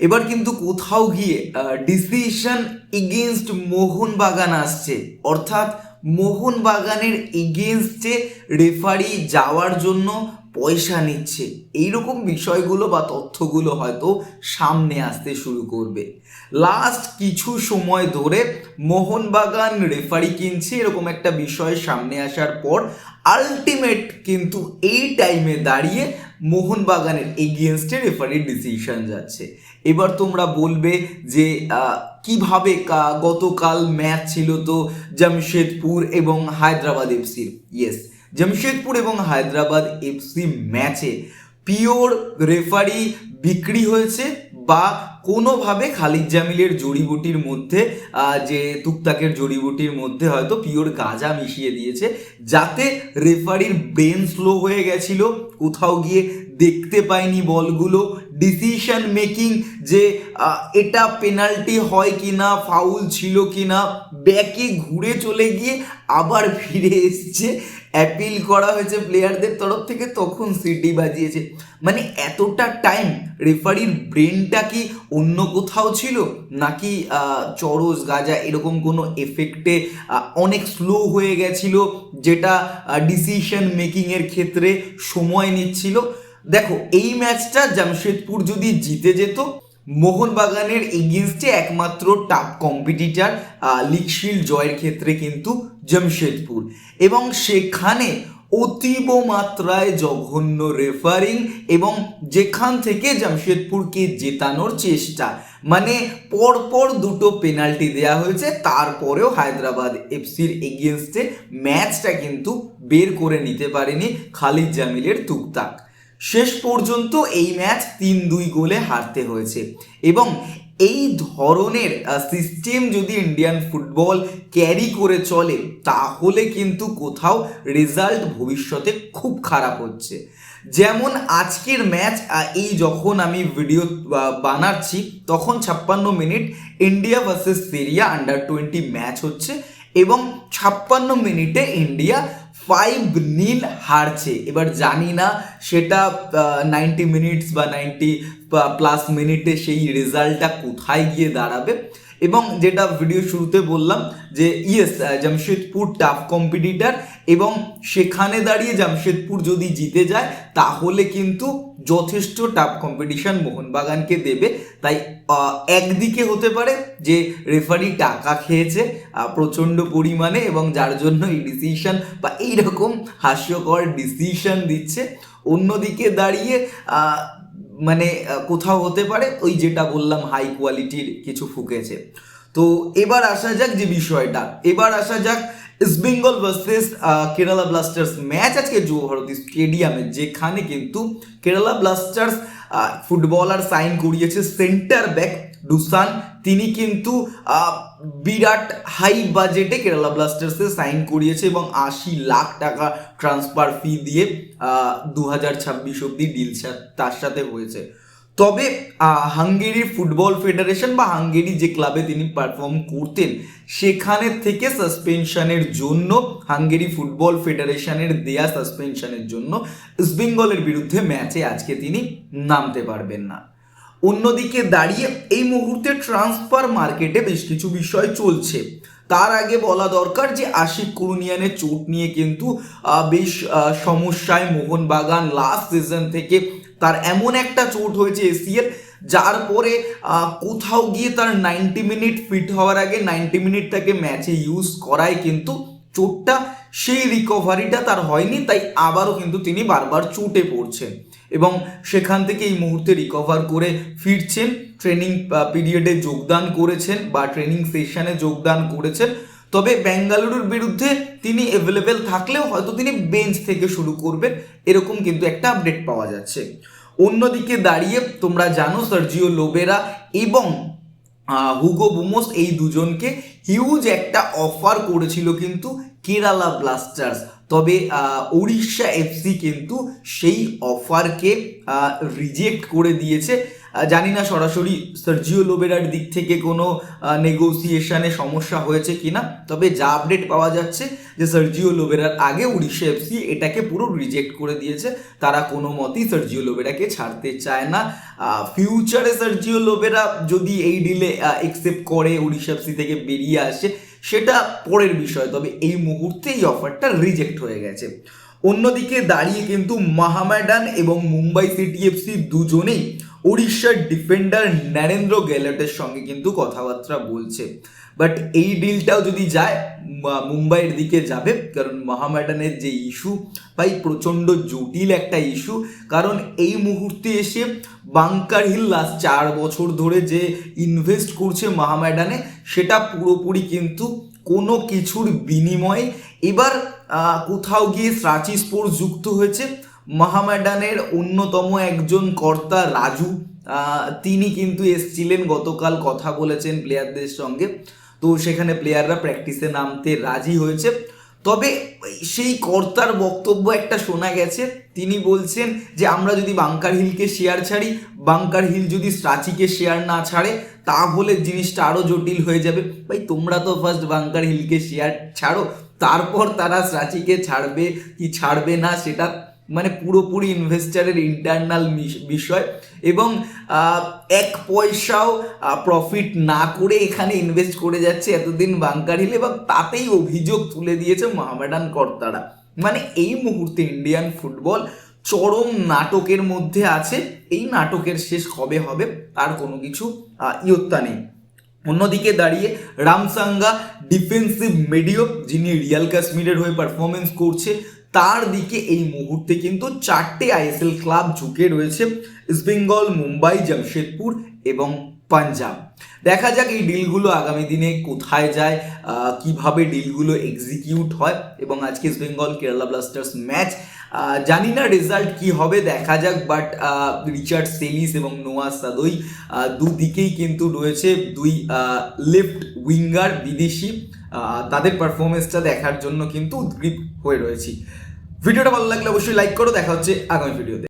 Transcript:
এবার কিন্তু কোথাও গিয়ে ডিসিশন এগেনস্ট মোহনবাগান আসছে। অর্থাৎ মোহনবাগানের এগেনস্টে রেফারি যাওয়ার জন্য পয়সা নিচ্ছে। এইরকম বিষয়গুলো বা তথ্যগুলো হয়তো সামনে আসতে শুরু করবে। লাস্ট কিছু সময় ধরে মোহনবাগান রেফারি কিনছে, এরকম একটা বিষয় সামনে আসার পর আলটিমেট কিন্তু এই টাইমে দাঁড়িয়ে মোহনবাগানের এগেনস্টে রেফারির ডিসিশন যাচ্ছে। এবার তোমরা বলবে যে কীভাবে গতকাল ম্যাচ ছিল তো জামশেদপুর এবং হায়দ্রাবাদ এফসির ইয়েস জামশেদপুর এবং হায়দ্রাবাদ এফসি ম্যাচে পিওর রেফারি বিক্রি হয়েছে বা কোনোভাবে খালিদ জামিলের জড়িবুটির মধ্যে যে তুকতাকের জড়িবুটির মধ্যে হয়তো পিওর গাঁজা মিশিয়ে দিয়েছে, যাতে রেফারির ব্রেন স্লো হয়ে গেছিল, কোথাও গিয়ে দেখতে পাইনি বলগুলো ডিসিশন মেকিং যে এটা পেনাল্টি হয় কি না ফাউল ছিল কি না ব্যাকে ঘুরে চলে গিয়ে আবার ফিরে এসছে অ্যাপিল করা হয়েছে প্লেয়ারদের তরফ থেকে, তখন সিটি বাজিয়েছে। মানে এতটা টাইম রেফারির ব্রেনটা কি অন্য কোথাও ছিল? নাকি চরস, গাজা এরকম কোনো এফেক্টে অনেক স্লো হয়ে গেছিল, যেটা ডিসিশন মেকিংয়ের ক্ষেত্রে সময় নিচ্ছিল? দেখো, এই ম্যাচটা জামশেদপুর যদি জিতে যেত, মোহনবাগানের এগেনস্টে একমাত্র টাফ কম্পিটিটার লিগ শিল্ড জয়ের ক্ষেত্রে কিন্তু জামশেদপুর। এবং সেখানে অতীব মাত্রায় জঘন্য রেফারিং এবং যেখান থেকে জামশেদপুরকে জেতানোর চেষ্টা। মানে পরপর দুটো পেনাল্টি দেওয়া হয়েছে, তারপরেও হায়দ্রাবাদ এফসির এগেনস্টে ম্যাচটা কিন্তু বের করে নিতে পারেনি খালিদ জামিলের তুকতাক শেষ পর্যন্ত এই ম্যাচ তিন দুই গোলে হারতে হয়েছে এবং এই ধরনের সিস্টেম যদি ইন্ডিয়ান ফুটবল ক্যারি করে চলে, তাহলে কিন্তু কোথাও রেজাল্ট ভবিষ্যতে খুব খারাপ হচ্ছে। যেমন আজকের ম্যাচ এই যখন আমি ভিডিও বানাচ্ছি, তখন ছাপ্পান্ন minute India versus Syria under twenty match হচ্ছে এবং ছাপ্পান্ন মিনিটে ইন্ডিয়া ফাইভ নীল হারছে। এবার জানি না সেটা নাইনটি মিনিটস বা নাইনটি প্লাস মিনিটে সেই রেজাল্টটা কোথায় গিয়ে দাঁড়াবে। এবং যেটা ভিডিও শুরুতে বললাম যে ইয়েস জামশেদপুর টাফ কম্পিটিটার এবং সেখানে দাঁড়িয়ে জামশেদপুর যদি জিতে যায়, তাহলে কিন্তু যথেষ্ট টাফ কম্পিটিশন মোহনবাগানকে দেবে। তাই একদিকে হতে পারে যে রেফারি টাকা খেয়েছে প্রচণ্ড পরিমাণে এবং যার জন্য এই ডিসিশন বা এইরকম হাস্যকর ডিসিশন দিচ্ছে। অন্যদিকে দাঁড়িয়ে মানে কোথাও হতে পারে, ওই যেটা বললাম হাই কোয়ালিটির কিছু ফুকেছে। তো এবার আসা যাক যে বিষয়টা। এবার আসা যাক East Bengal versus Kerala Blasters match আজকে যুবভারতী স্টেডিয়ামে যেখানে কিন্তু কেরালা ব্লাস্টার্স ফুটবলার সাইন করিয়েছে সেন্টার ব্যাক ডুসান তিনি কিন্তু বিরাট হাই বাজেটে কেরালা ব্লাস্টার্সে সাইন করিয়েছে এবং আশি লাখ টাকা ট্রান্সফার ফি দিয়ে দু হাজার ছাব্বিশ অব্দি ডিল তার সাথে হয়েছে। তবে হাঙ্গেরির ফুটবল ফেডারেশন বা হাঙ্গেরি যে ক্লাবে তিনি পারফর্ম করতেন, সেখানে থেকে সাসপেনশনের জন্য, হাঙ্গেরি ফুটবল ফেডারেশনের দেয়া সাসপেনশনের জন্য ইস্টবেঙ্গলের বিরুদ্ধে ম্যাচে আজকে তিনি নামতে পারবেন না। অন্যদিকে দাঁড়িয়ে এই মুহূর্তে ট্রান্সফার মার্কেটে বেশ কিছু বিষয় চলছে। তার আগে বলা দরকার যে আশিক কুরুনিয়ানের চোট নিয়ে কিন্তু বেশ সমস্যায় মোহনবাগান লাস্ট সিজন থেকে তার এমন একটা চোট হয়েছে এসিএল যার পরে কোথাও গিয়ে তার নাইনটি মিনিট ফিট হওয়ার আগে নাইনটি মিনিট তাকে ম্যাচে ইউজ করায় কিন্তু চোটটা, সেই রিকভারিটা তার হয়নি, তাই আবারও কিন্তু তিনি বারবার চোটে পড়ছেন। এবং সেখান থেকে এই মুহূর্তে রিকভার করে ফিরছেন ট্রেনিং পিরিয়ডে যোগদান করেছেন বা ট্রেনিং সেশনে যোগদান করেছেন। তবে বেঙ্গালুরুর বিরুদ্ধে তিনি অ্যাভেলেবেল থাকলেও হয়তো তিনি বেঞ্চ থেকে শুরু করবেন, এরকম কিন্তু একটা আপডেট পাওয়া যাচ্ছে। অন্যদিকে দাঁড়িয়ে তোমরা জানো সার্জিও লোবেরা এবং হুগো বুমোস এই দুজনকে হিউজ একটা অফার করেছিল কিন্তু কেরালা ব্লাস্টার্স তবে উড়িষ্যা এফসি কিন্তু সেই অফারকে রিজেক্ট করে দিয়েছে। জানি না সরাসরি সার্জিও লোবেরার দিক থেকে কোনো নেগোসিয়েশনে সমস্যা হয়েছে কিনা, তবে যা আপডেট পাওয়া যাচ্ছে যে সার্জিও লোবেরার আগে উড়িষ্যা এফসি এটাকে পুরো রিজেক্ট করে দিয়েছে। তারা কোনো মতেই সার্জিও লোবেরাকে ছাড়তে চায় না। ফিউচারে সার্জিও লোবেরা যদি এই ডিলে একসেপ্ট করে উড়িষ্যা এফসি থেকে বেরিয়ে আসে সেটা পরের বিষয়, তবে এই মুহূর্তে এই অফারটা রিজেক্ট হয়ে গেছে। অন্যদিকে দাঁড়িয়ে কিন্তু মাহামেডান এবং মুম্বাই সিটি এফসি দুজনেই উড়িষ্যার ডিফেন্ডার নরেন্দ্র গেলটের সঙ্গে কিন্তু কথাবার্তা বলছে। বাট এই ডিলটাও যদি যায় মুম্বাইয়ের দিকে যাবে, কারণ মহামেডানের যে ইস্যু ভাই, প্রচণ্ড জটিল একটা ইস্যু কারণ এই মুহূর্তে এসে বাংকার হিল লাস্ট চার বছর ধরে যে ইনভেস্ট করছে মহামেডানে, সেটা পুরোপুরি কিন্তু কোনো কিছুর বিনিময়ে এবার কোথাও গিয়ে স্রাচি স্পোর্টস যুক্ত হয়েছে। মহামেডানের অন্যতম একজন কর্তা রাজু তিনি কিন্তু এসছিলেন গতকাল কথা বলেছেন প্লেয়ারদের সঙ্গে। তো সেখানে প্লেয়াররা প্র্যাকটিসে নামতে রাজি হয়েছে। তবে সেই কর্তার বক্তব্য একটা শোনা গেছে। তিনি বলছেন যে, আমরা যদি বাংকার হিলকে শেয়ার ছাড়ি বাংকার হিল যদি স্ট্রাচিকে শেয়ার না ছাড়ে, তাহলে জিনিসটা আরও জটিল হয়ে যাবে। ভাই, তোমরা তো ফার্স্ট বাংকার হিলকে শেয়ার ছাড়ো, তারপর তারা স্ট্রাচিকে ছাড়বে কি ছাড়বে না সেটা মানে পুরোপুরি ইনভেস্টারের ইন্টারনাল বিষয় এবং এক পয়সাও প্রফিট না করে এখানে ইনভেস্ট করে যাচ্ছে এতদিন বাংকার হিল এবং তাতেই অভিযোগ তুলে দিয়েছে মহামেডান কর্তারা। মানে এই মুহূর্তে ইন্ডিয়ান ফুটবল চরম নাটকের মধ্যে আছে। এই নাটকের শেষ কবে হবে তার কোনো কিছু ইয়ত্তা নেই। অন্যদিকে দাঁড়িয়ে রামসাঙ্গা ডিফেন্সিভ মিডিও যিনি রিয়াল কাশ্মীরের হয়ে পারফরমেন্স করছে তার দিকে এই মুহূর্তে কিন্তু চারটে আইএসএল ক্লাব ঝুঁকে রয়েছে ইস্টবেঙ্গল মুম্বাই, জামশেদপুর এবং পাঞ্জাব। দেখা যাক এই ডিলগুলো আগামী দিনে কোথায় যায় কীভাবে ডিলগুলো এক্সিকিউট হয় এবং আজকে East Bengal Kerala Blasters match জানি না রেজাল্ট কি হবে, দেখা যাক বাট রিচার্ড সেলিস এবং নোয়া সাদই দুদিকেই কিন্তু রয়েছে দুই লেফট উইঙ্গার বিদেশি তাদের পারফরমেন্সটা দেখার জন্য কিন্তু উদ্গ্রীব হয়ে রয়েছি। ভিডিওটা ভালো লাগলে অবশ্যই লাইক করো, দেখা হচ্ছে আগামী ভিডিওতে